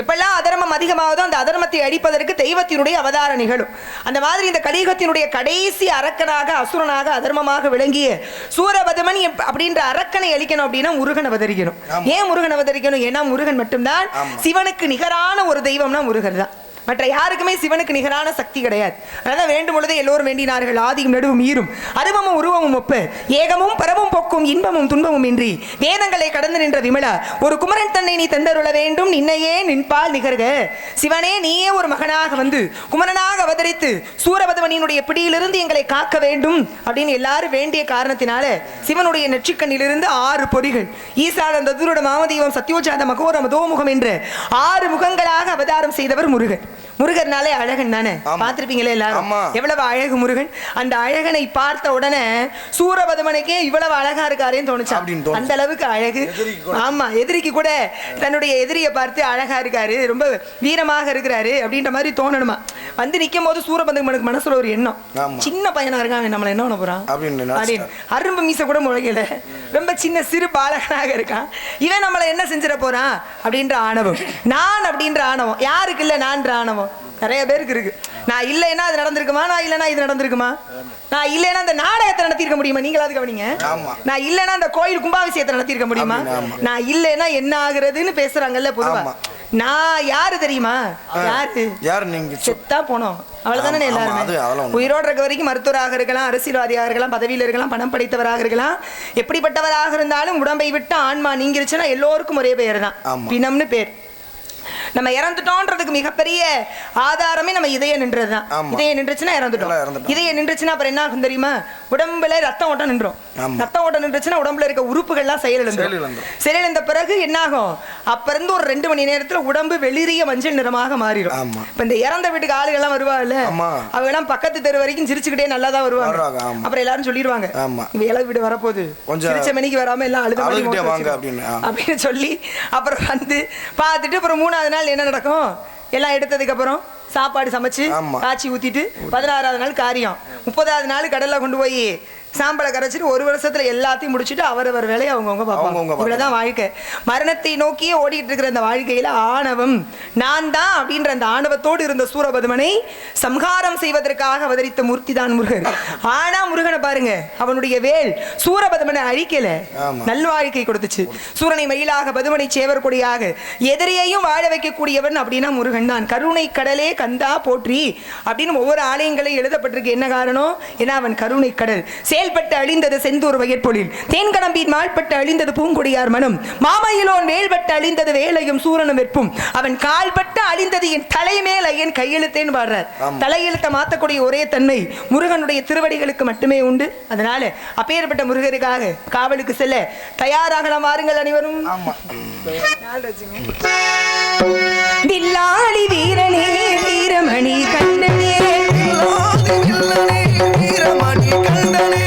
எப்பெல்லாம் அதர்மம் அதிகமாகுதோ அந்த அதர்மத்தை அழிப்பதற்கு தெய்வத்தினுடைய அவதார நிகழும். அந்த மாதிரி இந்த கலியுகத்தினுடைய கடைசி அரக்கனாக அசுரனாக அதர்மமாக விளங்கிய சூரபதமன் அப்படின்ற அரக்கனை அழிக்கணும் அப்படின்னா முருகன் அவதரிக்கணும். ஏன் முருகன் அவதரிக்கணும்? ஏன்னா முருகன் மட்டும்தான் சிவனுக்கு நிகரான ஒரு தெய்வம்னா முருகன் தான். மற்ற யாருக்குமே சிவனுக்கு நிகரான சக்தி கிடையாது. அதான் வேண்டும் பொழுதே எல்லோரும் வேண்டினார்கள். ஆதியும் நடுவும் ஈரும். அருவமும் உருவமும் ஒப்பு. ஏகமும் பரமும் பொக்கும் இன்பமும் துன்பமும் இன்றி. வேதங்களை கடந்து நின்ற விமலா ஒரு குமரன் தன்னை நீ தந்தருள வேண்டும். நின்னையே நின்பால் நிகர்க. சிவனே நீயே ஒரு மகனாக வந்து குமரனாக அவதரித்து சூரபதவனினுடைய பிடியிலிருந்து எங்களை காக்க வேண்டும் அப்படின்னு எல்லாரும் வேண்டிய காரணத்தினால சிவனுடைய நெற்றிக்கண்ணிலிருந்து ஆறு பொறிகள். ஈசான ததுருட மாமதீவம் சத்யோஜாத மகோர மதோமுகம் என்று ஆறு முகங்களாக அவதாரம் செய்தவர் முருகன். முருகர்னாலே அழகன் தானே? பார்த்திருப்பீங்களே எல்லாரும். எவ்வளவு அழகு முருகன். அந்த அழகனை பார்த்த உடனே சூரபதமனுக்கே இவ்வளவு அழகா இருக்காரேன்னு தோணுச்சு. அந்த அளவுக்கு அழகு. ஆமா எதிரிக்கு கூட தன்னுடைய எதிரியை பார்த்து அழகா இருக்காரு. ரொம்ப வீரமாக இருக்கிறாரு அப்படின்ற மாதிரி தோணணுமா? வந்து நிக்கும் போது சூரபதமனுக்கு மனசுல ஒரு எண்ணம். சின்ன பையனா இருக்கான் நம்மள என்ன பண்ண போறான். அப்படின்னு அரும்பு மீசை கூட முளைக்கல. ரொம்ப சின்ன சிறு பாலகனாக இருக்கான். இவன் நம்மள என்ன செஞ்சிட போறான்? அப்படின்ற ஆணவம். நான் அப்படின்ற ஆணவம். யாருக்கு இல்ல நான்ற ஆணவம்? நிறைய பேருக்கு இருக்கு. நான் இல்லைன்னா அது நடந்திருக்குமா? நான் இல்லைன்னா இது நடந்திருக்குமா? நான் இல்லைன்னா அந்த நாடகத்தை நடத்தியிருக்க முடியுமா? நீங்களாவது கவனிங்க. நான் இல்லைன்னா அந்த கோயில் கும்பாபிஷேகத்தை நடத்தியிருக்க முடியுமா. நான் இல்லைன்னா என்ன ஆகுறதுன்னு பேசுறாங்கல்ல பொதுவா. நான் யாரு தெரியுமா? யாரு? யார் நீங்க? செத்தா போனோம். அவ்வளவுதானே எல்லாருமே. உயிரோடு இருக்க வரைக்கும் மருத்துவராக இருக்கலாம் அரசியல்வாதியாக இருக்கலாம் பதவியில் இருக்கலாம் பணம் படைத்தவராக இருக்கலாம். எப்படிப்பட்டவராக இருந்தாலும் உடம்பை விட்டு ஆன்மா நீங்கிருச்சுன்னா எல்லோருக்கும் ஒரே பெயர் தான் ஆமா. பிணம்னு பேர். நம்ம இறந்துட்டோன்றதுக்கு மிகப்பெரிய ஆதாரமே நம்ம இதயம் நின்றது தான் ஆமா. இதயம் நின்றுச்சுன்னா இறந்துட்டோம். இதயம் நின்றுச்சுன்னா அப்புறம் என்ன ஆகும் தெரியுமா உடம்புல ரத்தம் ஓட்டம் நின்றோம். ரத்தம் ஓட்டம் நின்றுச்சுன்னா உடம்புல இருக்க உறுப்புகள்லாம் செயலிழந்துரும். செயலிழந்த பிறகு என்ன ஆகும் அப்ப இருந்து ஒரு ரெண்டு மணி நேரத்துல உடம்பு வெளிரிய மஞ்சள் நிறமாக மாறிடும். இப்ப இந்த இறந்த வீட்டுக்கு ஆளுகள்லாம் வருவாங்கல்ல. அவங்க எல்லாம் பக்கத்து தெரு வரைக்கும் சிரிச்சுக்கிட்டே நல்லா தான் வருவாங்க. அப்புறம் எல்லாரும் சொல்லிடுவாங்க இளவு வீடு வரப்போகுது சிரிச்ச மணிக்கு வராம எல்லாம் அழுத. அப்படின்னு சொல்லி அப்புறம் வந்து பார்த்துட்டு அப்புறம் மூணாவது நாள் என்ன நடக்கும் எல்லாம் எடுத்ததுக்கு அப்புறம் சாப்பாடு சமைச்சு ஆமா. காய்ச்சி ஊத்திட்டு பதினாறாவது நாள் காரியம் முப்பதாவது நாள் கடல்ல கொண்டு போய் சாம்பலை கரைச்சிட்டு ஒரு வருஷத்துல எல்லாத்தையும் முடிச்சுட்டு அவரவர் வேலையை அவங்கவுங்க பார்ப்பாங்க. இவ்வளவுதான் வாழ்க்கை. மரணத்தை நோக்கியே ஓடிட்டு இருக்கிற அந்த வாழ்க்கையில ஆணவம். நான் தான் அப்படின்ற அந்த ஆணவத்தோடு இருந்த சூரபதுமனை சம்ஹாரம் செய்வதற்காக அவதரித்த மூர்த்தி தான் முருகன். ஆனா முருகனை பாருங்க அவனுடைய வேல் சூரபதுமனை அழிக்கல. நல்வாழ்க்கை கொடுத்துச்சு. சூரனை மயிலாக பதுமனை சேவர் கொடியாக எதிரியையும் வாழ வைக்கக்கூடியவன் அப்படின்னா முருகன் தான். கருணை கடலே கந்தா போற்றி அப்படின்னு ஒவ்வொரு ஆலயங்களையும் எழுதப்பட்டிருக்கு. என்ன காரணம்? ஏன்னா அவன் கருணை கடல். செயல்பட்டு அழிந்தது செந்தூர் வயற்பொழில். தேன்கடம்பின் மால்பட்டு அழிந்தது பூங்கொடியார் மனம். மாமையிலோன் வேல்பட்டு அழிந்தது வேலையும் சூரனும் வெற்பும். அவன் கால்பட்டு அழிந்தது என் தலைமேல் ஐயன் கையெழுத்தேன்னு பாடுறார். தலையெழுத்தை மாத்தக்கூடிய ஒரே தன்மை முருகனுடைய திருவடிகளுக்கு மட்டுமே உண்டு. அதனால அப்பேற்பட்ட முருகருக்காக காவலுக்கு செல்ல தயாராகலாம் வாருங்கள் அனைவரும். வில்லாளி வீரனே வீரமணி கண்டனே வீரமணி கண்டனே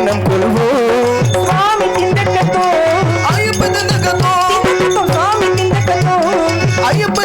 பேரினம் கொள்வோம் சுவாமி திண்டக்கத்தோ ஐயப்ப திண்டக்கத்தோ ஐயப்ப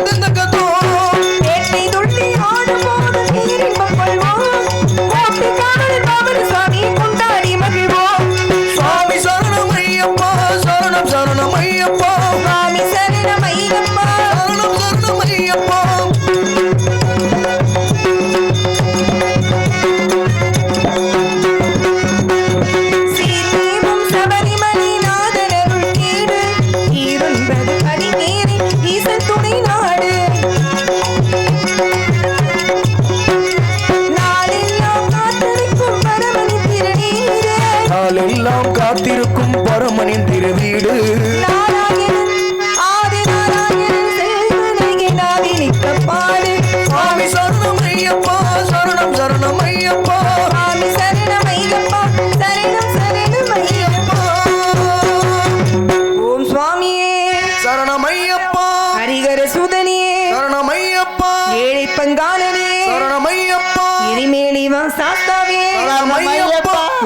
ஏழை பங்காளனே சரணம் ஐயப்பா எரிமேலி வா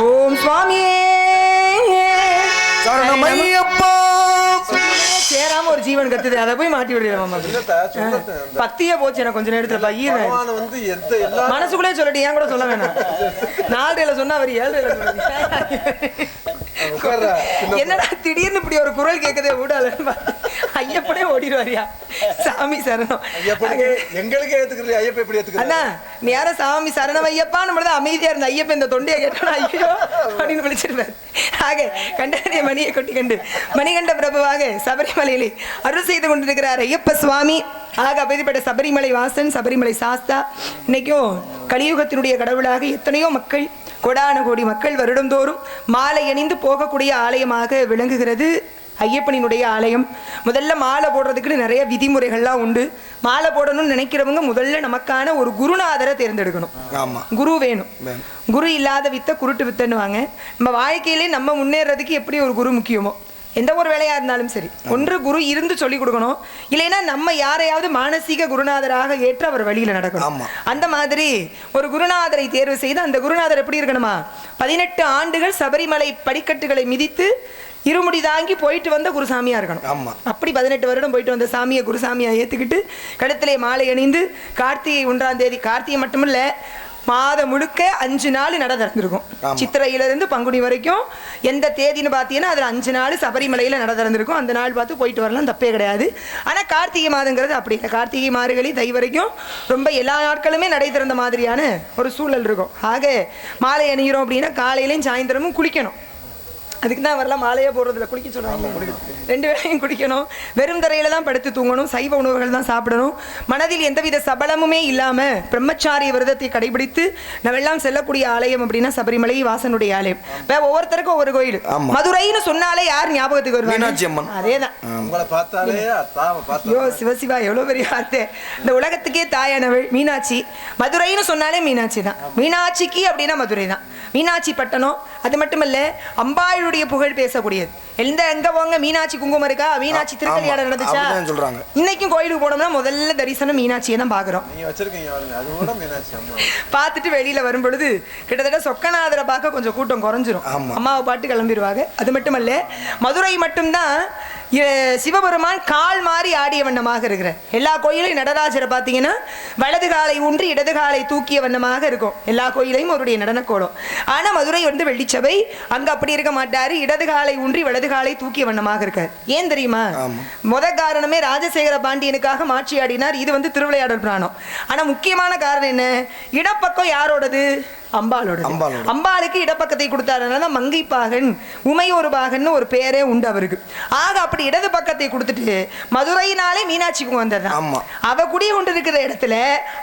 ஓம் சுவாமியே. சேராம ஒரு ஜீவன் கத்துது. அதை போய் மாட்டி விடுறேன் மாமா. பத்தியே போச்சு எனக்கு கொஞ்ச நேரத்துல. பையன். மனசுக்குள்ளே சொல்லட்டி ஏன் கூட சொல்ல வேணாம். நாலரையில சொன்னா அவர். சொன்னாரு. என்னடா திடீர்னு இப்படி ஒரு குரல் கேட்கதே விடாது. ஐயப்பனே ஓடிடுவாரியா. சாமி சரணம். எங்களுக்கே ஏத்துக்கிறது ஐயப்ப எப்படி ஏத்துக்கிறது அண்ணா நீ யாரும் சாமி சரணம் ஐயப்பான்னு மட்டும் தான் அமைதியா இருந்த. ஐயப்பன் இந்த தொண்டையை கேட்டா ஐயோ அப்படின்னு விழிச்சிருப்பார். ஆக கண்டனே மணியை கொட்டி கண்டு. மணிகண்ட பிரபுவாக சபரிமலையிலே அருள் செய்து கொண்டிருக்கிறார் ஐயப்ப சுவாமி. ஆக அப்படிப்பட்ட சபரிமலை வாசன் சபரிமலை சாஸ்தா இன்னைக்கும் கலியுகத்தினுடைய கடவுளாக எத்தனையோ மக்கள் கோடான கோடி மக்கள் வருடந்தோறும் மாலை அணிந்து போகக்கூடிய ஆலயமாக விளங்குகிறது. ஐயப்பனினுடைய ஆலயம். முதல்ல மாலை போடுறதுக்குன்னு நிறைய விதிமுறைகள்லாம் உண்டு. மாலை போடணும்னு நினைக்கிறவங்க முதல்ல நமக்கான ஒரு குருநாதரை தேர்ந்தெடுக்கணும். ஆமா. குரு வேணும். வேணும். குரு இல்லாத வித்த குருட்டு வித்தன்னுவாங்க. நம்ம வாழ்க்கையிலே நம்ம முன்னேறதுக்கு எப்படி ஒரு குரு முக்கியமோ? எந்த ஒரு வேலையா இருந்தாலும் சரி. ஒன்று குரு இருந்து சொல்லி கொடுக்கணும். இல்லைன்னா நம்ம யாரையாவது மானசீக குருநாதராக ஏற்று அவர் வழியில நடக்கணும். அந்த மாதிரி ஒரு குருநாதரை தேர்வு செய்து அந்த குருநாதர் எப்படி இருக்கணுமா? பதினெட்டு ஆண்டுகள் சபரிமலை படிக்கட்டுகளை மிதித்து இருமுடி தாங்கி போயிட்டு வந்த குருசாமியா இருக்கணும். ஆமா. அப்படி பதினெட்டு வருடம் போயிட்டு வந்த சாமியை குருசாமியா ஏத்துக்கிட்டு கழுத்திலே மாலை அணிந்து கார்த்திகை ஒன்றாம் தேதி கார்த்திகை மட்டுமில்ல மாதம் முழுக்க அஞ்சு நாள் நட திறந்திருக்கும். ஆமா. சித்திரையில இருந்து பங்குனி வரைக்கும் எந்த தேதின்னு பார்த்தீங்கன்னா அதுல அஞ்சு நாள் சபரிமலையில நட திறந்திருக்கும். அந்த நாள் பார்த்து போயிட்டு வரலாம் தப்பே கிடையாது. ஆனா கார்த்திகை மாதங்கிறது அப்படி இல்லை. கார்த்திகை மார்கழி தை வரைக்கும் ரொம்ப எல்லா நாட்களுமே நடை திறந்த மாதிரியான ஒரு சூழல் இருக்கும். ஆக மாலை அணிகிறோம் அப்படின்னா காலையிலையும் சாயந்தரமும் குளிக்கணும். அதுக்கு தான் வரலாம் மாலையே போடுறதுல குளிக்க சொல்றாங்க ரெண்டு வேளையும் குடிக்கணும் வெறும் தரையில தான் படுத்து தூங்கணும். சைவ உணவுகள் தான் சாப்பிடணும். மனதில் எந்தவித சபலமுமே இல்லாம பிரம்மச்சாரிய விரதத்தை கடைபிடித்து நம்ம எல்லாம் செல்லக்கூடிய ஆலயம் அப்படின்னா சபரிமலை வாசனுடைய ஆலயம். இப்ப ஒவ்வொருத்தருக்கும் ஒவ்வொரு கோயில். மதுரைன்னு சொன்னாலே யார் ஞாபகத்துக்கு வருவாங்க? அத்தாவை பார்த்தா ஐயோ சிவசிவா எவ்வளோ பெரிய வார்த்தை. இந்த உலகத்துக்கே தாயானவள் மீனாட்சி. மதுரைன்னு சொன்னாலே மீனாட்சி தான் மீனாட்சிக்கு அப்படின்னா மதுரை தான் மீனாட்சி பட்டணம் அது மட்டும் இல்ல அம்பாளுடைய புகழ் பேசக்கூடியது. எந்த எங்க போங்க? மீனாட்சி குங்குமம் இருக்கா? மீனாட்சி திருக்கல்யாணம் நடந்துச்சா? அப்படிதான் சொல்றாங்க. இன்னைக்கும் கோயிலுக்கு போனோம்னா முதல்ல தரிசனம் மீனாட்சியை தான் பாக்குறோம் நீங்க வச்சிருக்கீங்க பாருங்க. அது கூட மீனாட்சி அம்மா. பார்த்துட்டு வெளியில வரும் பொழுது கிட்டத்தட்ட சொக்கநாதரை பார்க்க கொஞ்சம் கூட்டம் குறைஞ்சிரும். அம்மாவை பாட்டு கிளம்பிடுவாங்க. அது மட்டுமல்ல மதுரை மட்டும்தான் சிவபெருமான் கால் மாறி ஆடிய வண்ணமாக இருக்கிறார். எல்லா கோயிலையும் நடராஜரை பார்த்தீங்கன்னா வலது காலை ஊன்றி இடது காலை தூக்கிய வண்ணமாக இருக்கும். எல்லா கோயிலையும் அவருடைய நடனக்கோலம். ஆனா மதுரை வந்து வெள்ளிச்சபை. அங்க அப்படி இருக்க மாட்டாரு. இடது காலை ஊன்றி வலது காலை தூக்கிய வண்ணமாக இருக்கார். ஏன் தெரியுமா. முத காரணமே ராஜசேகர பாண்டியனுக்காக மாட்சி ஆடினார். இது வந்து திருவிளையாடல் புராணம். ஆனா முக்கியமான காரணம் என்ன? இடப்பக்கம் யாரோடது? அம்பாளோட. அம்பாளுக்கு இடப்பக்கத்தை கொடுத்தாருனால தான் மங்கைப்பாகன் உமையொரு பாகன் ஒரு பேரே உண்டு அவருக்கு. ஆக அப்படி இடது பக்கத்தை கொடுத்துட்டு மதுரையினாலே மீனாட்சிக்கு வந்ததுதான். ஆமா. அவ குடி கொண்டிருக்கிற இடத்துல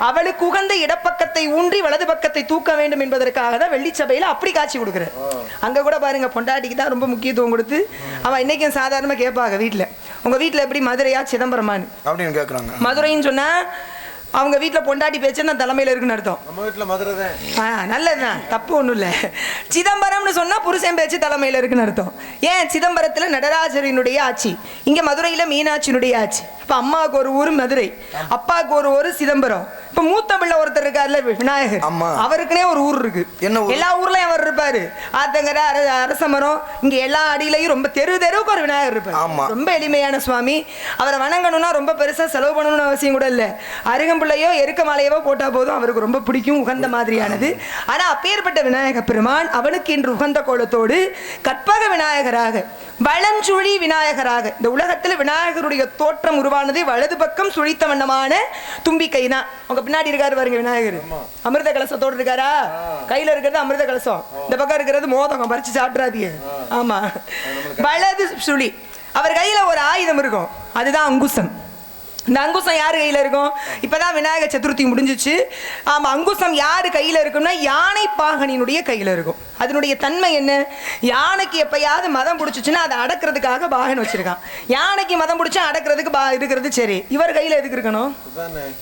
அவளுக்கு உகந்த இடப்பக்கத்தை ஊன்றி வலது பக்கத்தை தூக்க வேண்டும் என்பதற்காக தான் வெள்ளிச்சபையில அப்படி காட்சி கொடுக்குறாரு. அங்க கூட பாருங்க பொண்டாட்டிக்கு தான் ரொம்ப முக்கியத்துவம் கொடுத்து அவன் இன்னைக்கும் சாதாரணமா கேட்பாங்க வீட்ல. உங்க வீட்ல எப்படி மதுரையா சிதம்பரமான்னு? அப்படின்னு கேக்குறாங்க. மதுரைன்னு சொன்னா அவங்க வீட்ல பொண்டாட்டி பேச்சு தான் தலைமையில இருக்குன்னு அர்த்தம். நம்ம வீட்டுல மதுரை தான் ஆ நல்லதுதான். தப்பு ஒன்றும் இல்லை. சிதம்பரம்னு சொன்னா புருஷன் பேச்சு தலைமையில இருக்குன்னு அர்த்தம். ஏன் சிதம்பரத்துல நடராஜரினுடைய ஆட்சி? இங்க மதுரையில மீனாட்சியினுடைய ஆட்சி. இப்ப அம்மாவுக்கு ஒரு ஊர் மதுரை. அப்பாவுக்கு ஒரு ஊர் சிதம்பரம். இப்ப மூத்த பிள்ளை ஒருத்தர் இருக்காருல்ல விநாயகர். அவருக்குனே ஒரு ஊர் இருக்கு. என்ன? எல்லா ஊர்லயும் அவர் இருப்பாரு. ஆத்தங்கர அர அரச மரம் இங்க எல்லா அடியிலையும் ரொம்ப தெரு தெருவுக்கு ஒரு விநாயகர் இருப்பார். ரொம்ப எளிமையான சுவாமி. அவரை வணங்கணும்னா ரொம்ப பெருசா செலவு பண்ணணும்னு அவசியம் கூட இல்ல. அருகம்புள்ளையோ எருக்க மாலையவோ போட்டா போதும். அவருக்கு ரொம்ப பிடிக்கும் உகந்த மாதிரியானது. ஆனா அப்பேற்பட்ட விநாயக பெருமான் அவனுக்கு இன்று உகந்த கோலத்தோடு கற்பக விநாயகராக வளஞ்சுழி விநாயகராக இந்த உலகத்துல விநாயகருடைய தோற்றம் உருவானது வலது பக்கம் சுழித்த வண்ணமான தும்பிக்கை தான் உங்க பின்னாடி இருக்காரு பாருங்க விநாயகர். அமிர்த கலசத்தோடு இருக்காரா? கையில இருக்கிறது அமிர்த கலசம். இந்த பக்கம் இருக்கிறது மோதகம் பறிச்சு சாப்பிட்றாதீங்க. ஆமா. வலது சுழி. அவர் கையில ஒரு ஆயுதம் இருக்கும். அதுதான் அங்குசம். இந்த அங்குசம் யார் கையில் இருக்கும்? இப்பதான் விநாயகர் சதுர்த்தி முடிஞ்சிச்சு. ஆமா அங்குசம் யார் கையில் இருக்கும்னா யானை பாகனினுடைய கையில் இருக்கும். அதனுடைய தன்மை என்ன? யானைக்கு எப்பயாவது மதம் பிடிச்சிச்சுன்னா அதை அடக்கிறதுக்காக பாகன் வச்சிருக்கான். யானைக்கு மதம் பிடிச்சா அடக்கிறதுக்கு பா இருக்கிறது சரி. இவர் கையில் எதுக்கு இருக்கணும்?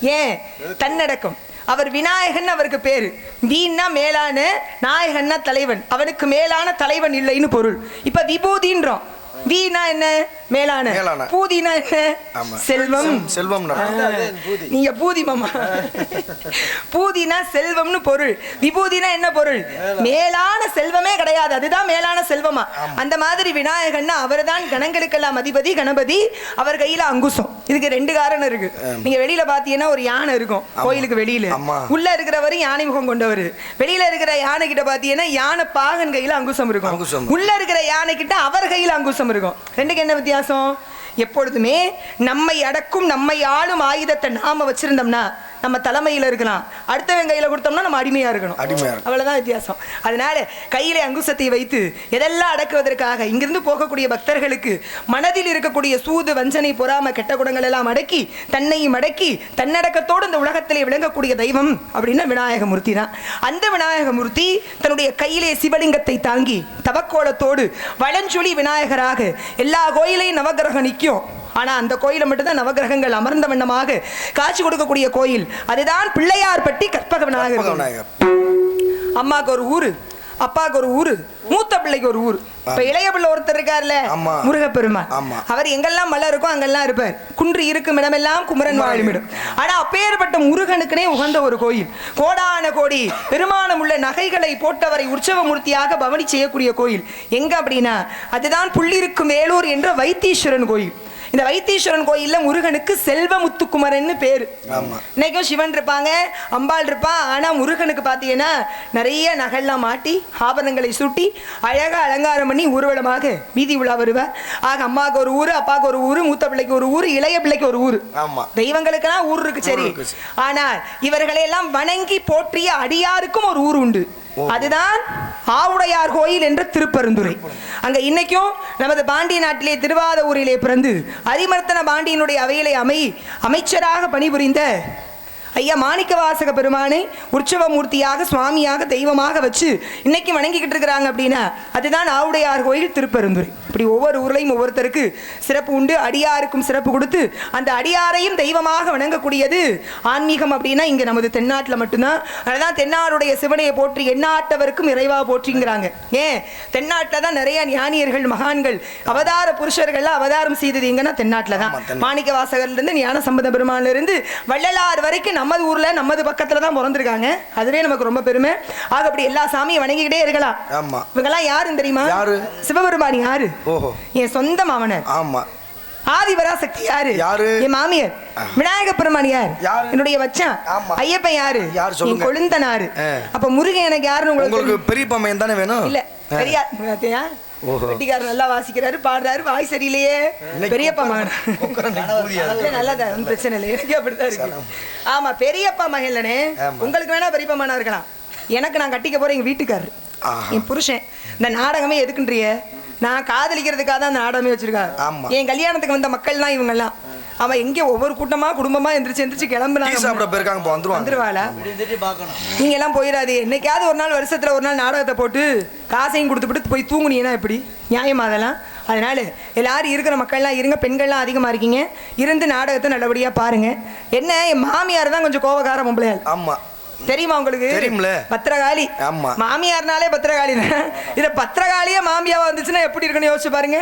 ஏன்? தன்னடக்கம். அவர் விநாயகன் அவருக்கு பேரு. வீணா மேலான நாயகன்னா தலைவன். அவனுக்கு மேலான தலைவன் இல்லைன்னு பொருள். இப்ப விபூதின்றோம். வீணா என்ன? மேலான. பூதினா என்ன. செல்வம். செல்- செல்வம். நீங்க பூதி மாமா. பூதினா செல்வம்னு பொருள். விபூதினா என்ன பொருள்? மேலான செல்வமே கிடையாது. அதுதான் மேலான செல்வமா. அந்த மாதிரி விநாயகன்னா அவர்தான் கணங்களுக்கெல்லாம் அதிபதி கணபதி. அவர் கையில அங்குசம். இதுக்கு ரெண்டு காரணம் இருக்கு. நீங்க வெளியில பாத்தீங்கன்னா ஒரு யானை இருக்கும் கோயிலுக்கு வெளியில. உள்ள இருக்கிறவரு யானை முகம் கொண்டவர். வெளியில இருக்கிற யானை கிட்ட பாத்தீங்கன்னா யானை பாகன் கையில அங்குசம் இருக்கும். உள்ள இருக்கிற யானை கிட்ட அவர் கையில அங்குசம் இருக்கும். ரெண்டுக்கு என்ன வித்தியாசம்? எப்பொழுதுமே நம்மை அடக்கும் நம்மை ஆளும் ஆயுதத்தை நாம வச்சிருந்தோம்னா நம்ம தலைமையில இருக்கலாம் அடுத்தவன் கையில கொடுத்தோம்னா நம்ம அடிமையா இருக்கணும். அடிமையா இருக்கணும். அவ்வளவுதான் வித்தியாசம். அதனால கையில அங்குசத்தை வைத்து எதெல்லாம் அடக்குவதற்காக இங்கிருந்து போகக்கூடிய பக்தர்களுக்கு மனதில் இருக்கக்கூடிய சூது வஞ்சனை பொறாம கெட்ட குணங்கள் எல்லாம் அடக்கி தன்னையும் அடக்கி தன்னடக்கத்தோடு இந்த உலகத்திலே விளங்கக்கூடிய தெய்வம் அப்படின்னா விநாயகமூர்த்தி தான். அந்த விநாயகமூர்த்தி தன்னுடைய கையிலே சிவலிங்கத்தை தாங்கி தவக்கோலத்தோடு வளஞ்சொலி விநாயகராக எல்லா கோயிலையும் நவகிரகம் நிற்கும். ஆனா அந்த கோயில மட்டும்தான் நவகிரகங்கள் அமர்ந்த வண்ணமாக காட்சி கொடுக்கக்கூடிய கோயில். அதுதான் பிள்ளையார்பட்டி கற்பக விநாயகர் அம்மாக்கு ஒரு ஊரு அப்பாவுக்கு ஒரு ஊரு மூத்த பிள்ளைக்கு ஒரு ஊர். இப்ப இளைய பிள்ளை ஒருத்தர் இருக்கார்ல ஆமா. முருகப்பெருமான். ஆமா. அவர் எங்கெல்லாம் மலை இருக்கோ அங்கெல்லாம் இருப்பார். குன்று இருக்கும் இடமெல்லாம் குமரன் வாழுமிடும். ஆனா அப்பேற்பட்ட முருகனுக்குனே உகந்த ஒரு கோயில். கோடான கோடி பெருமானம் உள்ள நகைகளை போட்டவரை உற்சவமூர்த்தியாக பவனி செய்யக்கூடிய கோயில். எங்க அப்படின்னா அதுதான் புள்ளிருக்கும் வேலூர் என்ற வைத்தீஸ்வரன் கோயில். இந்த வைத்தீஸ்வரன் கோயில்ல முருகனுக்கு செல்வமுத்துக்குமரன்னு பேரு. ஆமா. இன்னைக்கும் சிவன் இருப்பாங்க அம்பாள் இருப்பா. ஆனா முருகனுக்கு பாத்தீங்கன்னா நிறைய நகைலாம் மாட்டி ஆபரணங்களை சூட்டி அழகா அலங்காரம் பண்ணி ஊர்வலமாக வீதி உலா வருவார். ஆக அம்மாவுக்கு ஒரு ஊரு அப்பாவுக்கு ஒரு ஊரு மூத்த பிள்ளைக்கு ஒரு ஊரு இளைய பிள்ளைக்கு ஒரு ஊரு. தெய்வங்களுக்கெல்லாம் ஊர் இருக்கு சரி. ஊர் இருக்கு சரி. ஆனால் இவர்களை எல்லாம் வணங்கி போற்றிய அடியாருக்கும் ஒரு ஊர் உண்டு. அதுதான் ஆவுடையார் கோயில் என்ற திருப்பெருந்துறை. அங்க இன்னைக்கும் நமது பாண்டிய நாட்டிலே திருவாத ஊரிலே பிறந்து அரிமர்த்தன பாண்டியனுடைய அவையிலே அமை அமைச்சராக பணிபுரிந்த ஐயா மாணிக்க வாசக பெருமானை உற்சவமூர்த்தியாக சுவாமியாக தெய்வமாக வச்சு இன்னைக்கு வணங்கிக்கிட்டு இருக்கிறாங்க அப்படின்னா அதுதான் ஆவுடையார் கோயில் திருப்பெருந்துறை. இப்படி ஒவ்வொரு ஊர்லையும் ஒவ்வொருத்தருக்கு சிறப்பு உண்டு. அடியாருக்கும் சிறப்பு கொடுத்து அந்த அடியாரையும் தெய்வமாக வணங்கக்கூடியது. ஆன்மீகம் அப்படின்னா இங்க நமது தென்னாட்டில் மட்டும்தான். அதனால தென்னாடுடைய சிவனையை போற்றி எண்ணாட்டவருக்கும் இறைவா போற்றிங்கிறாங்க. ஏன்? தென்னாட்டில் தான் நிறைய ஞானியர்கள் மகான்கள் அவதார புருஷர்கள்லாம் அவதாரம் செய்தது எங்கன்னா தென்னாட்டில் தான். மாணிக்க வாசகர்ல இருந்து ஞான சம்பந்த பெருமான்ல இருந்து வள்ளலார் வரைக்கும் நமது ஊர்ல நமது பக்கத்துல தான் பிறந்திருக்காங்க. அதுவே நமக்கு ரொம்ப பெருமை. ஆக அப்படி எல்லா சாமியும் வணங்கிக்கிட்டே இருக்கலாம். இவங்கெல்லாம் யாருன்னு தெரியுமா? சிவபெருமான் யாரு? ஓஹோ. என் சொந்த மாமனர். ஆமா. ஆதிபராசக்தி யாரு? யாரு? என் மாமியார். விநாயக பெருமான் யார்? யாரு? என்னுடைய வச்சான் ஆமா. ஐயப்பன் யாரு? யார் சொல்லுங்க? கொழுந்தனாரு. அப்ப முருகன் எனக்கு யாருன்னு உங்களுக்கு உங்களுக்கு பெரிய பமையன் தானே வேணும்? இல்ல பெரியார் பாத்தியா? ஓஹோ. வெட்டிக்காரர் நல்லா வாசிக்கிறாரு பாடுறாரு வாய் சரியில்லையே. பெரியப்பா மகன் நல்லதா? ஒன்றும் பிரச்சனை இல்லை எனக்கு அப்படிதான் இருக்கு. ஆமா பெரியப்பா ஆமா. உங்களுக்கு வேணா பெரியப்பா மகனா இருக்கலாம். எனக்கு நான் கட்டிக்க போற எங்க வீட்டுக்காரர். என் புருஷன். இந்த நாடகமே எதுக்குன்றிய நான் காதலிக்கிறதுக்காக தான் அந்த நாடகமே வச்சிருக்காரு ஆமா. என் கல்யாணத்துக்கு வந்த மக்கள் தான் இவங்க எல்லாம் அவன் எங்க ஒவ்வொரு கூட்டமா குடும்பமா எந்திரிச்சு எந்திரிச்சு டீ சாப்பிட கிளம்புனாங்க போயிருக்காங்க இப்போ வந்துருவாங்க. வந்துருவாளா? நீங்க எல்லாம் போயிடாது. என்னைக்காவது ஒரு நாள் வருஷத்துல ஒரு நாள் நாடகத்தை போட்டு காசையும் கொடுத்துட்டு போய் தூங்குனீங்கன்னா எப்படி? நியாயமா அதெல்லாம்? அதனால எல்லாரும் இருக்கிற மக்கள்லாம் இருங்க. பெண்கள்லாம் அதிகமா இருக்கீங்க. இருந்து நாடகத்தை நல்லபடியா பாருங்க. என்ன என் மாமியார் தான் கொஞ்சம் கோவக்கார பொம்பளையாள். ஆமா. தெரியுமா உங்களுக்கு தெரியும்ல. பத்திரகாளி ஆமா. மாமியார்னாலே பத்திரகாளி தான் இதை பத்திரகாளியே மாமியாவா வந்துச்சுன்னா எப்படி இருக்குன்னு யோசிச்சு பாருங்க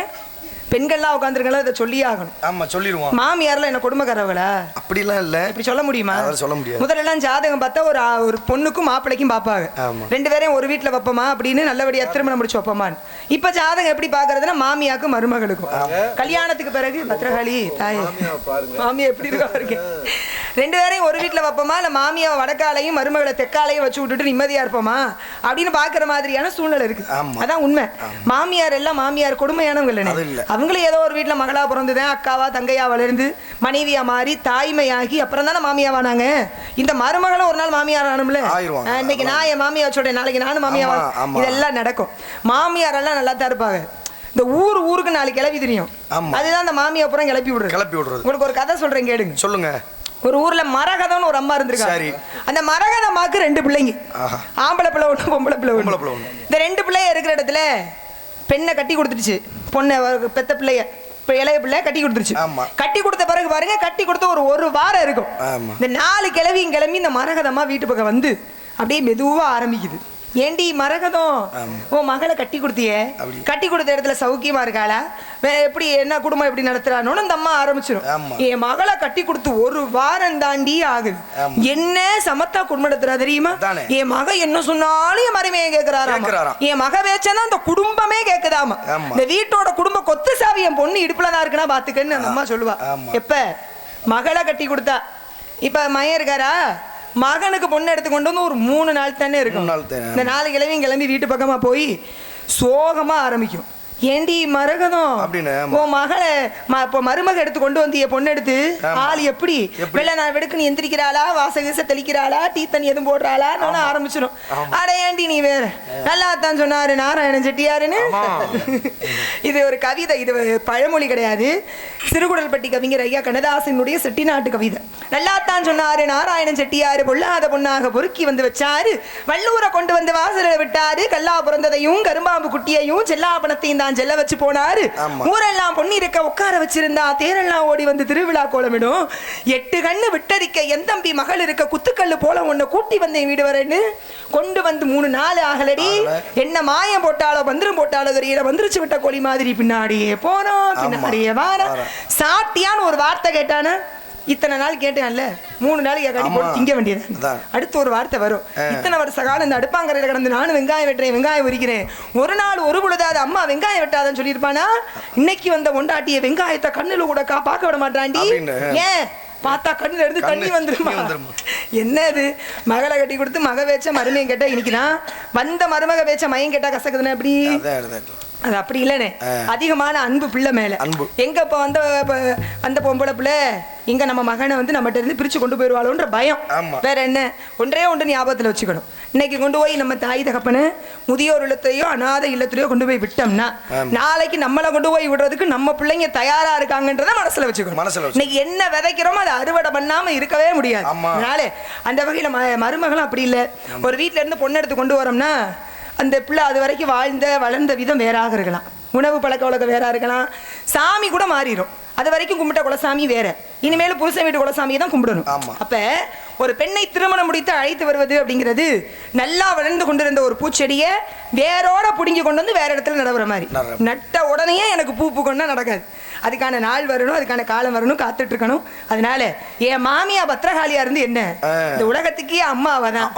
பெண்கள்லாம் உட்காந்துருக்கலாம் இதை சொல்லியே ஆகணும் ஆமா சொல்லிடுவோம். மாமியார்லாம் என்ன கொடுமைக்காரவங்களா அப்படிலாம் இல்ல. இப்படி சொல்ல முடியுமா? சொல்ல முடியாது. முதல்லலாம் ஜாதகம் பார்த்தா ஒரு ஒரு பொண்ணுக்கும் மாப்பிள்ளைக்கும் பார்ப்பாங்க. ஆமா. ரெண்டு பேரையும் ஒரு வீட்ல வைப்போமா அப்படின்னு நல்லபடியா திருமணம் முடிச்சு வைப்போமான்னு. இப்ப ஜாதகம் எப்படி பாக்குறதுன்னா மாமியாக்கும் மருமகளுக்கும். கல்யாணத்துக்கு பிறகு பத்திரகாளி தாயே. மாமியா எப்படி இருக்கா பாருங்க ரெண்டு பேரையும் ஒரு வீட்ல வைப்போமா? இல்ல மாமியா வடக்காலையும் மருமகளை தெற்காலையும் வச்சு விட்டுட்டு நிம்மதியா இருப்போமா? அப்படின்னு பாக்குற மாதிரியான சூழ்நிலை இருக்கு. அதான் உண்மை. மாமியார் எல்லாம் மாமியார் கொடுமையானவங்க இல்லைன்னு. அவங்களும் ஏதோ ஒரு வீட்ல மகளா பிறந்துதான் அக்காவா தங்கையா வளர்ந்து மனைவியா மாறி தாய்மையாகி அப்புறம் தானே மாமியாவானாங்க? இந்த மருமகளும் ஒரு நாள் மாமியார் ஆனும்ல இன்னைக்கு நான் என் மாமியா சொல்றேன். நாளைக்கு நானும் மாமியாவா. இதெல்லாம் நடக்கும். மாமியார் எல்லாம் நல்லா தான் இருப்பாங்க. இந்த ஊர் ஊருக்கு நாளைக்கு கிளப்பி தெரியும். அதுதான் அந்த மாமியா அப்புறம் கிளப்பி விடுறது. கிளப்பி விடுறது. உங்களுக்கு ஒரு கதை சொல்றேன் கேளுங்க. சொல்லுங்க. ஒரு ஊர்ல மரகதம்னு ஒரு அம்மா இருந்திருக்காங்க. அந்த மரகத அம்மாக்கு ரெண்டு பிள்ளைங்க. ஆம்பளை பிள்ளை ஒண்ணு பொம்பளை பிள்ளை ஒண்ணு. இந்த ரெண்டு பிள்ளைய இருக்கிற இடத்துல பெண்ணை கட்டி கொடுத்துடுச்சு. பொண்ணை பெத்த பிள்ளைய இப்ப இளைய பிள்ளை கட்டி கொடுத்துருச்சு ஆமா. கட்டி கொடுத்த பிறகு பாருங்க கட்டி கொடுத்த ஒரு ஒரு வாரம் இருக்கும். இந்த நாலு கிளவியும் கிளம்பி இந்த மரகதமா வீட்டு பக்கம் வந்து அப்படியே மெதுவா ஆரம்பிக்குது ஏண்டி மரகதம் ஓ மகளை கட்டி கொடுத்தியே. கட்டி கொடுத்த இடத்துல சௌக்கியமா இருக்காளா எப்படி என்ன குடும்பம் எப்படி நடத்துறானோன்னு இந்த அம்மா ஆரம்பிச்சிடும். என் மகளை கட்டி கொடுத்து ஒரு வாரம் தாண்டி ஆகுது. என்ன சமத்தா குடும்பம் நடத்துறா தெரியுமா. என் மக என்ன சொன்னாலும் என் மருமையை கேக்குறாராம். என் மக பேச்சனா அந்த குடும்பமே கேக்குதாமா. இந்த வீட்டோட குடும்ப கொத்து சாவி என் பொண்ணு இடுப்புல தான் இருக்குன்னா பாத்துக்கன்னு அந்த அம்மா சொல்லுவா. எப்ப மகளை கட்டி கொடுத்தா இப்ப மயன் இருக்காரா மகனுக்கு பொண்ணு எடுத்து கொண்டு வந்து ஒரு மூணு நாள் தானே இருக்கும் மூணு நாள் தானே, இந்த நாலு கிழமையும் கிளம்பி வீட்டு பக்கமா போய் சோகமா ஆரம்பிக்கும். ஏண்டி மரகதம் அப்படின்னு. உன் மகளை ம- இப்போ மருமக எடுத்து கொண்டு வந்து என் பொண்ணு எடுத்து. ஆள் எப்படி? வெள்ள நான் வெடுக்குன்னு எந்திரிக்கிறாளா? வாச கீச தெளிக்கிறாளா? டீ தண்ணி எதுவும் போடுறாளா? ஆரம்பிச்சிடும் அட ஏண்டி நீ வேற? நல்லா தான் சொன்னாரு நாராயணன் செட்டியாருன்னு. இது ஒரு கவிதை இது பழமொழி கிடையாது. சிறுகுடல்பட்டி கவிஞர் ஐயா கண்ணதாசனுடைய செட்டிநாட்டு கவிதை. நல்லா தான் சொன்னாரு நாராயணன் செட்டியாரு பொல்லாத பொண்ணாக பொறுக்கி வந்து வச்சாரு. வள்ளூரை கொண்டு வந்து வாசலில் விட்டாரு. கல்லா பிறந்ததையும் கரும்பாம்பு குட்டியையும் செல்லாபணத்தையும் தான் செல்ல வச்சு போனாரு. ஊரெல்லாம் பொன்னி இருக்க உட்கார வச்சிருந்தா தேரெல்லாம் ஓடி வந்து திருவிழா கோலமிடும். எட்டு கண்ணு விட்டரிக்க என் தம்பி மகள் இருக்க குத்துக்கல்லு போல உன்னை கூட்டி வந்தேன் வீடு வரேன்னு. கொண்டு வந்து மூணு நாள் ஆகலடி. என்ன மாயம் போட்டாலோ பந்திரம் போட்டாலோ தெரியல வந்துருச்சு விட்ட கோழி மாதிரி பின்னாடியே போனோம் பின்னாடியே வாரம். சாட்டியான்னு ஒரு வார்த்தை கேட்டானே? இத்தனை நாள் கேட்டேன்ல மூணு நாளைக்கு கடி. போட்டு திங்க வேண்டியது. அடுத்து ஒரு வார்த்தை வரும். இத்தனை வருஷ காலம் இந்த அடுப்பாங்கரையில கிடந்து நானும் வெங்காயம் வெட்டுறேன் வெங்காயம் உரிக்கிறேன். ஒரு நாள் ஒரு பொழுதாவது அம்மா வெங்காயம் வெட்டாதன்னு சொல்லியிருப்பானா? இன்னைக்கு வந்த ஒண்டாட்டிய வெங்காயத்தை கண்ணுல கூட கா பார்க்க விட மாட்டாண்டி அப்படின்னு. ஏன்? பார்த்தா கண்ணுல இருந்து கண்ணு தண்ணி வந்துருமா? என்ன இது மகளை கட்டி கொடுத்து மக வேச்ச மருமையும் கேட்டா இன்னைக்குதான் வந்த மருமக வேச்ச மயம் கேட்டா கசக்குதுன்னு அப்படி அது அப்படி இல்லனே அதிகமான அன்பு பிள்ளை மேல அன்பு. எங்க இப்ப வந்த வந்த பொம்பளை பிள்ளை இங்க நம்ம மகனை வந்து நம்மகிட்ட இருந்து பிரிச்சு கொண்டு போயிருவாளோன்ற பயம். வேற என்ன ஒன்றே ஒன்று ஞாபகத்துல வச்சுக்கணும் இன்னைக்கு கொண்டு போய் நம்ம தாய் தகப்பனு முதியோர் இல்லத்தையோ அநாத இல்லத்திலையோ கொண்டு போய் விட்டோம்னா. நாளைக்கு நம்மளை கொண்டு போய் விடுறதுக்கு நம்ம பிள்ளைங்க தயாரா இருக்காங்கன்றத மனசுல வச்சுக்கணும் மனசுல. இன்னைக்கு என்ன விதைக்கிறோமோ அதை அறுவடை பண்ணாம இருக்கவே முடியாது. அதனால அந்த வகையில மருமகளும் அப்படி இல்ல ஒரு வீட்ல இருந்து பொண்ணு எடுத்து கொண்டு வரோம்னா அந்த பிள்ளை அது வரைக்கும் வாழ்ந்த வளர்ந்த விதம் வேறாக இருக்கலாம். உணவு பழக்க வழக்கம் வேறா இருக்கலாம். சாமி கூட மாறிடும் அது வரைக்கும் கும்பிட்ட குலசாமி வேற. இனிமேல் புருஷன் வீட்டு குலசாமியை தான் கும்பிடணும். அப்ப ஒரு பெண்ணை திருமணம் முடித்து அழைத்து வருவது அப்படிங்கிறது நல்லா வளர்ந்து கொண்டிருந்த ஒரு பூச்செடியை வேரோட புடுங்கி கொண்டு வந்து வேற இடத்துல நடவுற மாதிரி. நட்ட உடனே எனக்கு பூ பூக்கணும்னா நடக்காது. அதுக்கான நாள் வரணும் அதுக்கான காலம் வரணும் காத்துட்டு இருக்கணும். அதனால என் மாமியா பத்திரகாளியா இருந்து என்ன. இந்த உலகத்துக்கே அம்மா அவ தான்